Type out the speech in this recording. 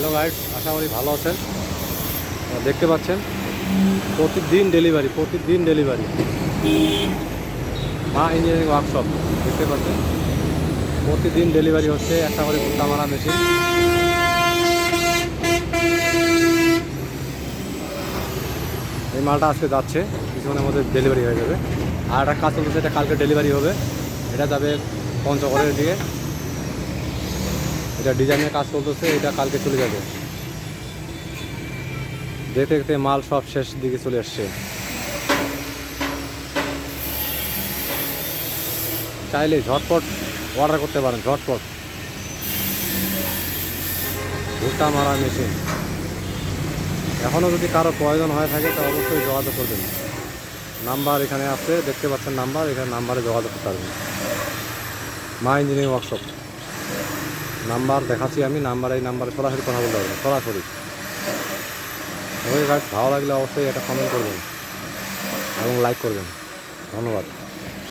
Hello guide আশা করি ভালো আছেন। দেখতে পাচ্ছেন, প্রতিদিন ডেলিভারি প্রতিদিন ডেলিভারি। মা ইঞ্জিনিয়ারিং ওয়ার্কশপ দেখতে পাচ্ছেন। প্রতিদিন ডেলিভারি হচ্ছে একটা করে কুত্তা মারা মেশিন এই মালটা আজকে যাচ্ছে, কিছুক্ষণের মধ্যে ডেলিভারি হয়ে যাবে। আর একটা কাজ চলতেছে, এটা কালকে ডেলিভারি হবে। এটা যাবে পঞ্চগড়ের দিকে। এটা ডিজাইনের কাজ চলতেছে, এটা কালকে চলে যাবে। দেখতে দেখতে মাল সব শেষ দিকে চলে আসছে। চাইলে ঝটপট অর্ডার করতে পারেন, ঝটপট। ভুট্টা মারা মেশিন। এখনও যদি কারও প্রয়োজন হয়ে থাকে তো অবশ্যই যোগাযোগ করবেন। নাম্বার এখানে আছে, দেখতে পাচ্ছেন নাম্বার, এখানে নাম্বারে যোগাযোগ করতে পারবেন। মা ইঞ্জিনিয়ারিং ওয়ার্কশপ নাম্বার দেখাচ্ছি আমি, নাম্বার এই নাম্বারে সরাসরি কথা বলতে পারবেন সরাসরি। ভালো লাগলে অবশ্যই এটা কমেন্ট করবেন এবং লাইক করবেন। ধন্যবাদ।